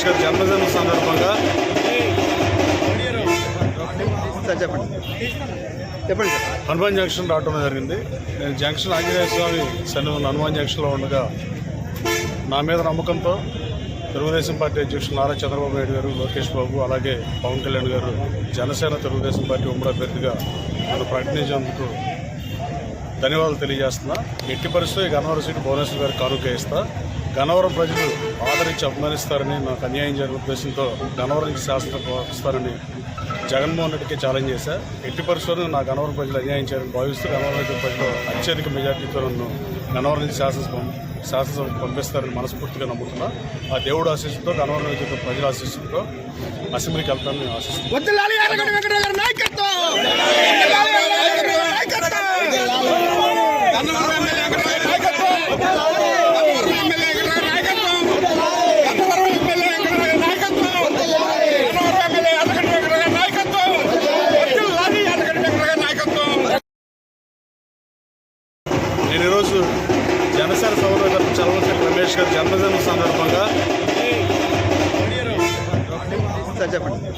గారి జన్మదిన సందర్భంగా సార్ చెప్పండి చెప్పండి హనుమాన్ జంక్షన్ రావడం జరిగింది. నేను జంక్షన్ ఆంజనేయ స్వామి సన్నిధి హనుమాన్ జంక్షన్లో ఉండగా నా మీద నమ్మకంతో తెలుగుదేశం పార్టీ అధ్యక్షులు నారా చంద్రబాబు నాయుడు గారు లోకేష్ బాబు అలాగే పవన్ కళ్యాణ్ గారు జనసేన తెలుగుదేశం పార్టీ ఉమ్మడి అభ్యర్థిగా నన్ను ప్రకటించేందుకు ధన్యవాదాలు తెలియజేస్తున్నా. ఎట్టి పరిస్థితులు ఈ గన్నవరం సీటు భువనేశ్వర్ గారికి కానుక గన్నవరం ప్రజలు ఆదరించి అభిమానిస్తారని నాకు అన్యాయం జరిగిన ఉద్దేశంతో గన్నవరం నుంచి శాసనం వస్తారని జగన్మోహన్ రెడ్డికి ఛాలెంజ్ చేశా. ఎట్టి పరిస్థితుల్లో నా గన్నవరం ప్రజలు అన్యాయం చేయాలని భావిస్తూ గన్నవరం ప్రజలు అత్యధిక మెజార్టీతో నన్ను గన్నవరం నుంచి శాసనసభ శాసనసభ పంపిస్తారని మనస్ఫూర్తిగా నమ్ముతున్నా. ఆ దేవుడు ఆశీస్సుతో గన్నవరం నుంచి ప్రజల ఆశీస్సుతో అసెంబ్లీకి వెళ్తానని నేను ఆశిస్తున్నాను. నేను ఈరోజు జనసేన సౌరగర్ చలవశెట్టి రమేష్ గారి జన్మదిన సందర్భంగా చెప్పండి.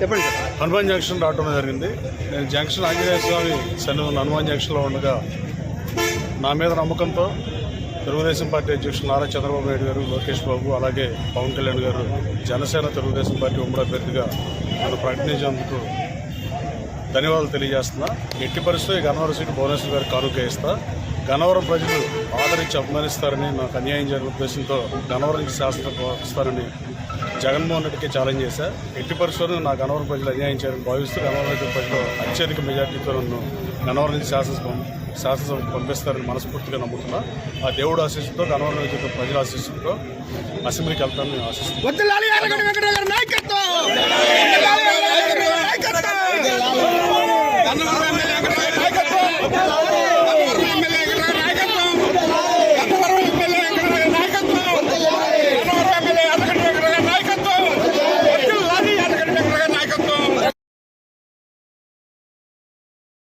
చెప్పండి హనుమాన్ జంక్షన్ రావడం జరిగింది. నేను జంక్షన్ ఆంజనేయ స్వామి సన్నిధి హనుమాన్ జంక్షన్లో ఉండగా నా మీద నమ్మకంతో తెలుగుదేశం పార్టీ అధ్యక్షులు నారా చంద్రబాబు నాయుడు గారు లోకేష్ బాబు అలాగే పవన్ కళ్యాణ్ గారు జనసేన తెలుగుదేశం పార్టీ ఉమ్మడి అభ్యర్థిగా నన్ను ప్రకటించేందుకు ధన్యవాదాలు తెలియజేస్తున్నా. ఎట్టి పరిస్థితుల్లో గన్నవరం సీటు భువనేశ్వర్ గారికి కానుకేయిస్తా గన్నవరం ప్రజలు ఆదరించి అభిమానిస్తారని నాకు అన్యాయం జరిగిన ఉద్దేశంతో గన్నవరం నుంచి శాసనం ఇస్తారని జగన్మోహన్ రెడ్డికి ఛాలెంజ్ చేశా. ఎట్టి పరిస్థితుల్లో నా గన్నవరం ప్రజలు అన్యాయం చేయాలని భావిస్తూ గన్నవరం ప్రజలు అత్యధిక మెజార్టీతో నన్ను గన్నవరం నుంచి శాసనసభ శాసనసభకు పంపిస్తారని మనస్ఫూర్తిగా నమ్ముతున్నా. ఆ దేవుడు ఆశీస్సుతో గణవరం నుంచి ప్రజల ఆశీస్సుతో అసెంబ్లీకి వెళ్తానని నేను ఆశిస్తున్నాను